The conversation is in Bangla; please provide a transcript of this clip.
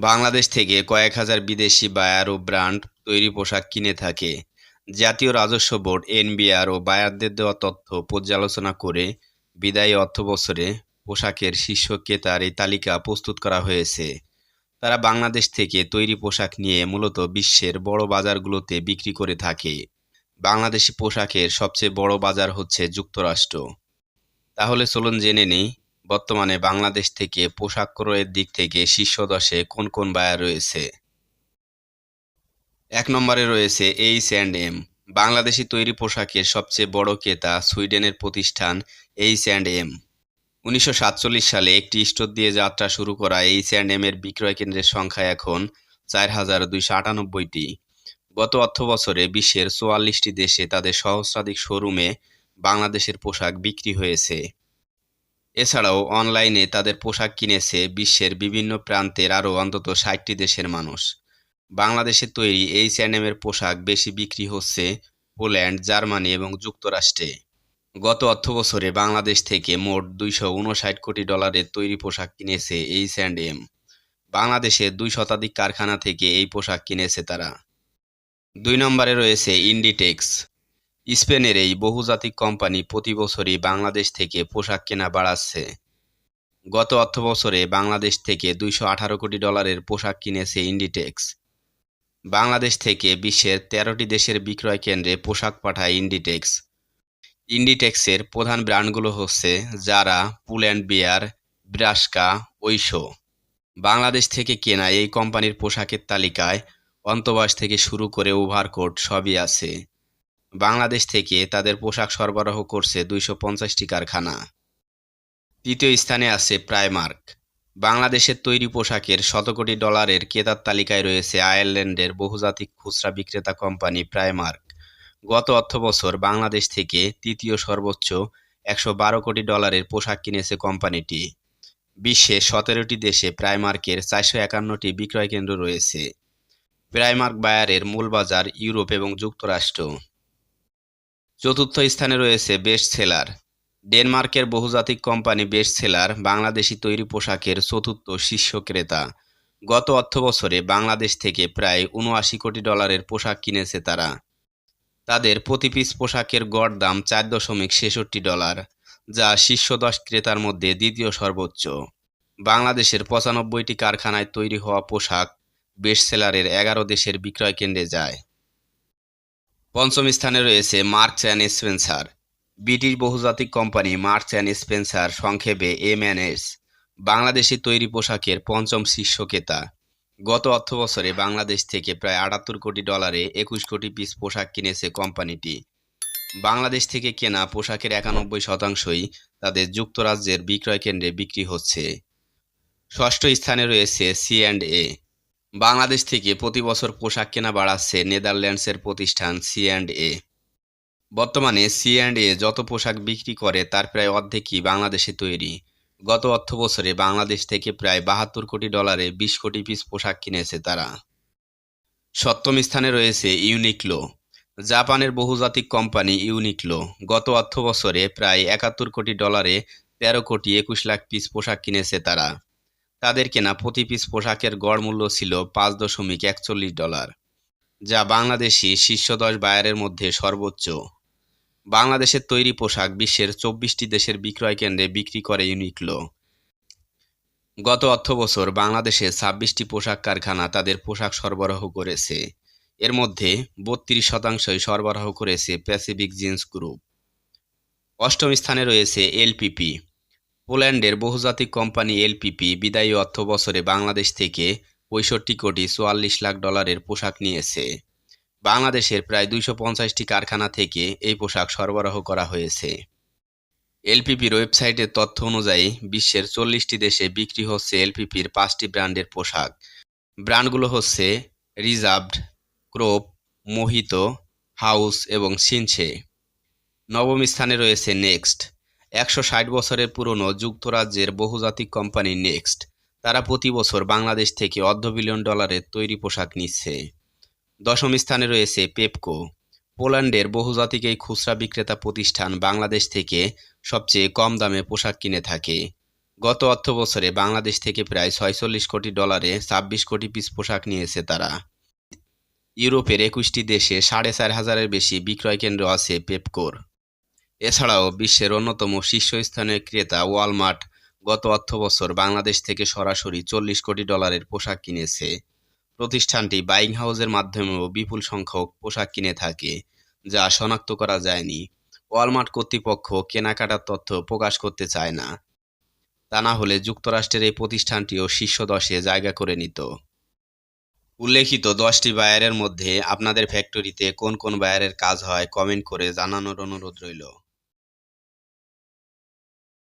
বাংলাদেশ থেকে কয়েক হাজার বিদেশি বায়ার ও ব্র্যান্ড তৈরি পোশাক কিনে থাকে। জাতীয় রাজস্ব বোর্ড, এনবিআর ও বায়ারদের দেওয়া তথ্য পর্যালোচনা করে বিদায়ী অর্থবছরে পোশাকের শীর্ষ ক্রেতার এই তালিকা প্রস্তুত করা হয়েছে। তারা বাংলাদেশ থেকে তৈরি পোশাক নিয়ে মূলত বিশ্বের বড় বাজারগুলোতে বিক্রি করে থাকে। বাংলাদেশি পোশাকের সবচেয়ে বড় বাজার হচ্ছে যুক্তরাষ্ট্র। তাহলে চলুন জেনে নিই বর্তমানে বাংলাদেশ থেকে পোশাক ক্রয়ের দিক থেকে শীর্ষ দশে কোন কোন বায়ার রয়েছে? এক নম্বরে রয়েছে এইচ অ্যান্ড এম বাংলাদেশি তৈরি পোশাকের সবচেয়ে বড় ক্রেতা সুইডেনের প্রতিষ্ঠান এইচ অ্যান্ড এম উনিশশো সাতচল্লিশ সালে একটি স্টোর দিয়ে যাত্রা শুরু করা এইচ অ্যান্ড এম এর বিক্রয় কেন্দ্রের সংখ্যা এখন চার হাজার দুইশো আটানব্বইটি। গত অর্থ বছরে বিশ্বের চুয়াল্লিশটি দেশে তাদের সহস্রাধিক শোরুমে বাংলাদেশের পোশাক বিক্রি হয়েছে। এছাড়াও অনলাইনে তাদের পোশাক কিনেছে বিশ্বের বিভিন্ন প্রান্তের আরও অন্তত ষাটটি দেশের মানুষ। বাংলাদেশে তৈরি এইচ অ্যান্ড এর পোশাক বেশি বিক্রি হচ্ছে পোল্যান্ড, জার্মানি এবং যুক্তরাষ্ট্রে। গত অর্থবছরে বাংলাদেশ থেকে মোট দুইশো উনষাট কোটি ডলারের তৈরি পোশাক কিনেছে এইচ অ্যান্ড এম বাংলাদেশের দুই শতাধিক কারখানা থেকে এই পোশাক কিনেছে তারা। দুই নম্বরে রয়েছে ইন্ডিটেক্স স্পেনের এই বহুজাতিক কোম্পানি প্রতি বছরই বাংলাদেশ থেকে পোশাক কেনা বাড়াচ্ছে। গত অর্থবছরে বাংলাদেশ থেকে দুইশো আঠারো কোটি ডলারের পোশাক কিনেছে ইন্ডিটেক্স। বাংলাদেশ থেকে বিশ্বের তেরোটি দেশের বিক্রয় কেন্দ্রে পোশাক পাঠায় ইন্ডিটেক্স। ইন্ডিটেক্সের প্রধান ব্র্যান্ডগুলো হচ্ছে যারা পুল অ্যান্ড বিয়ার, ব্রাস্কা, ঐশো। বাংলাদেশ থেকে কেনা এই কোম্পানির পোশাকের তালিকায় অন্তবাস থেকে শুরু করে ওভারকোট সবই আছে। বাংলাদেশ থেকে তাদের পোশাক সরবরাহ করছে দুইশো পঞ্চাশটি কারখানা। তৃতীয় স্থানে আছে প্রাইমার্ক। বাংলাদেশের তৈরি পোশাকের শত কোটি ডলারের ক্রেতার তালিকায় রয়েছে আয়ারল্যান্ডের বহুজাতিক খুচরা বিক্রেতা কোম্পানি প্রাইমার্ক। গত অর্থবছর বাংলাদেশ থেকে তৃতীয় সর্বোচ্চ একশো বারো কোটি ডলারের পোশাক কিনেছে কোম্পানিটি। বিশ্বে সতেরোটি দেশে প্রাইমার্কের চারশো একান্নটি বিক্রয় কেন্দ্র রয়েছে। প্রাইমার্ক বায়ারের মূল বাজার ইউরোপ এবং যুক্তরাষ্ট্র। চতুর্থ স্থানে রয়েছে বেস্ট সেলার ডেনমার্কের বহুজাতিক কোম্পানি বেস্ট সেলার বাংলাদেশি তৈরি পোশাকের চতুর্থ শীর্ষ ক্রেতা। গত অর্থবছরে বাংলাদেশ থেকে প্রায় উনআশি কোটি ডলারের পোশাক কিনেছে তারা। তাদের প্রতি পিস পোশাকের গড় দাম চার দশমিক ছেষট্টি ডলার, যা শীর্ষ দশ ক্রেতার মধ্যে দ্বিতীয় সর্বোচ্চ। বাংলাদেশের পঁচানব্বইটি কারখানায় তৈরি হওয়া পোশাক বেস্ট সেলারের এগারো দেশের বিক্রয় কেন্দ্রে যায়। পঞ্চম স্থানে রয়েছে মার্কস অ্যান্ড স্পেন্সার। ব্রিটিশ বহুজাতিক কোম্পানি মার্কস অ্যান্ড স্পেন্সার সংক্ষেপে এমএনএস বাংলাদেশি তৈরি পোশাকের পঞ্চম শীর্ষ ক্রেতা গত অর্থবছরে বাংলাদেশ থেকে প্রায় আটাত্তর কোটি ডলারে একুশ কোটি পিস পোশাক কিনেছে কোম্পানিটি। বাংলাদেশ থেকে কেনা পোশাকের একানব্বই শতাংশই তাদের যুক্তরাজ্যের বিক্রয় কেন্দ্রে বিক্রি হচ্ছে। ষষ্ঠ স্থানে রয়েছে সি অ্যান্ড এ। বাংলাদেশ থেকে প্রতি বছর পোশাক কেনা বাড়াচ্ছে নেদারল্যান্ডসের প্রতিষ্ঠান সি অ্যান্ড এ। বর্তমানে সি অ্যান্ড এ যত পোশাক বিক্রি করে, তার প্রায় অর্ধেকই বাংলাদেশে তৈরি। গত অর্থ বছরে বাংলাদেশ থেকে প্রায় বাহাত্তর কোটি ডলারে বিশ কোটি পিস পোশাক কিনেছে তারা। সপ্তম স্থানে রয়েছে ইউনিকলো। জাপানের বহুজাতিক কোম্পানি ইউনিকলো গত অর্থ বছরে প্রায় একাত্তর কোটি ডলারে তেরো কোটি একুশ লাখ পিস পোশাক কিনেছে তারা। তাদের কেনা প্রতি পিস পোশাকের গড় মূল্য ছিল পাঁচ দশমিক একচল্লিশ ডলার যা বাংলাদেশি শীর্ষ দশ বায়ারের মধ্যে সর্বোচ্চ। বাংলাদেশের তৈরি পোশাক বিশ্বের চব্বিশটি দেশের বিক্রয় কেন্দ্রে বিক্রি করে ইউনিকলো গত অর্থবছর বাংলাদেশে ছাব্বিশটি পোশাক কারখানা তাদের পোশাক সরবরাহ করেছে। এর মধ্যে বত্রিশ শতাংশই সরবরাহ করেছে প্যাসিফিক জিন্স গ্রুপ অষ্টম স্থানে রয়েছে এলপিপি পোল্যান্ডের বহুজাতিক কোম্পানি এলপিপি বিদায়ী অর্থ বছরে বাংলাদেশ থেকে পঁয়ষট্টি কোটি চুয়াল্লিশ লাখ ডলারের পোশাক নিয়েছে। বাংলাদেশের প্রায় দুইশো পঞ্চাশটি কারখানা থেকে এই পোশাক সরবরাহ করা হয়েছে। এলপিপির ওয়েবসাইটের তথ্য অনুযায়ী, বিশ্বের চল্লিশটি দেশে বিক্রি হচ্ছে এলপিপির পাঁচটি ব্র্যান্ডের পোশাক। ব্র্যান্ডগুলো হচ্ছে রিজার্ভড, ক্রোপ, মোহিত, হাউস এবং সিনছে। নবম স্থানে রয়েছে নেক্সট। একশো ষাট বছরের পুরনো যুক্তরাজ্যের বহুজাতিক কোম্পানি নেক্সট। তারা প্রতি বছর বাংলাদেশ থেকে অর্ধ বিলিয়ন ডলারের তৈরি পোশাক নিচ্ছে। দশম স্থানে রয়েছে পেপকো। পোল্যান্ডের বহুজাতিক এই খুচরা বিক্রেতা প্রতিষ্ঠান বাংলাদেশ থেকে সবচেয়ে কম দামে পোশাক কিনে থাকে। গত অর্থবছরে বাংলাদেশ থেকে প্রায় ছয়চল্লিশ কোটি ডলারে ছাব্বিশ কোটি পিস পোশাক নিয়েছে তারা। ইউরোপের একুশটি দেশে সাড়ে চার হাজারের বেশি বিক্রয় কেন্দ্র আছে পেপকোর। এছাড়াও বিশ্বের অন্যতম শীর্ষস্থানীয় ক্রেতা ওয়ালমার্ট গত অর্থবছর বাংলাদেশ থেকে সরাসরি চল্লিশ কোটি ডলারের পোশাক কিনেছে। প্রতিষ্ঠানটি বাইং হাউসের মাধ্যমেও বিপুল সংখ্যক পোশাক কিনে থাকে, যা শনাক্ত করা যায়নি। ওয়ালমার্ট কর্তৃপক্ষ কেনাকাটার তথ্য প্রকাশ করতে চায় না। তা না হলে যুক্তরাষ্ট্রের এই প্রতিষ্ঠানটিও শীর্ষ দশে জায়গা করে নিত। উল্লেখিত দশটি বায়ারের মধ্যে আপনাদের ফ্যাক্টরিতে কোন কোন বায়ারের কাজ হয় কমেন্ট করে জানানোর অনুরোধ রইল।